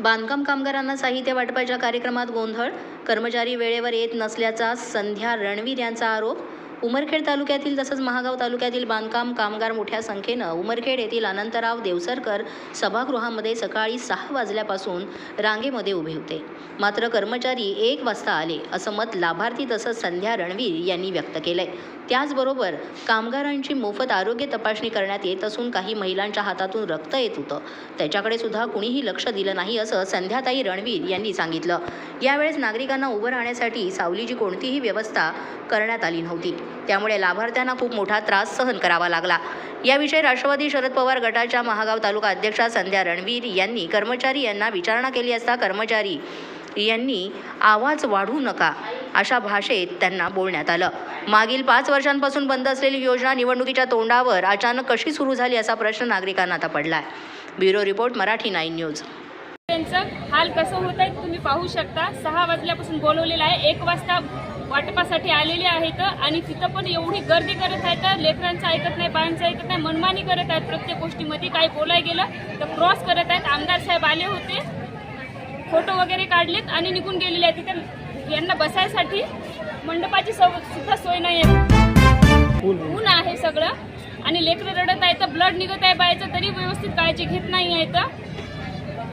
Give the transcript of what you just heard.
बांधकाम कामगारांना साहित्य वाटपाच्या कार्यक्रमात गोंधळ. कर्मचारी वेळेवर येत नसल्याचा संध्या रणवीर यांचा आरोप. उमरखेड तालुक्यातील तसंच महागाव तालुक्यातील बांधकाम कामगार मोठ्या संख्येनं उमरखेड येथील अनंतराव देवसरकर सभागृहामध्ये सकाळी सहा वाजल्यापासून रांगेमध्ये उभे होते. मात्र कर्मचारी एक वाजता आले असं मत लाभार्थी तसंच संध्या रणवीर यांनी व्यक्त केलं आहे त्याचबरोबर कामगारांची मोफत आरोग्य तपासणी करण्यात येत असून काही महिलांच्या हातातून रक्त येत होतं. त्याच्याकडे सुद्धा कुणीही लक्ष दिलं नाही असं संध्याताई रणवीर यांनी सांगितलं. यावेळेस नागरिकांना उभं राहण्यासाठी सावलीची कोणतीही व्यवस्था करण्यात आली नव्हती. त्यामुळे लाभार्थ्यांना खूप मोठा त्रास सहन करावा लागला. याविषयी राष्ट्रवादी शरद पवार गटाच्या महागाव तालुका अध्यक्षा संध्या रणवीर यांनी कर्मचारी यांना विचारणा केली असता कर्मचारी यांनी आवाज वाढवू नका अशा भाषेत त्यांना बोलण्यात आलं. मागील पाच वर्षांपासून बंद असलेली योजना निवडणुकीच्या तोंडावर अचानक कशी सुरू झाली असा प्रश्न नागरिकांना आता पडला आहे bureau report Marathi nine news. त्यांचं हाल कसं होत आहे तुम्ही पाहू शकता. सहा वाजल्यापासून बोलवलेलं आहे. एक वाजता वाटपासाठी आलेले आहेत आणि तिथं पण एवढी गर्दी करत आहेत. लेकरांचं ऐकत नाही बायांचं ऐकत नाही मनमानी करत आहेत प्रत्येक गोष्टीमध्ये. काही बोलाय गेलं तर क्रॉस करत आहेत. आमदार साहेब आले होते. फोटो वगैरे काढलेत आणि निघून गेलेले आहेत. तिथे यांना बसायसाठी मंडपाची सव सुद्धा सोय नाही आहे. ऊन आहे सगळं. आणि लेकरं रडत आहेत. ब्लड निघत आहे बायचं तरी व्यवस्थित काळजी घेत नाही आहेत.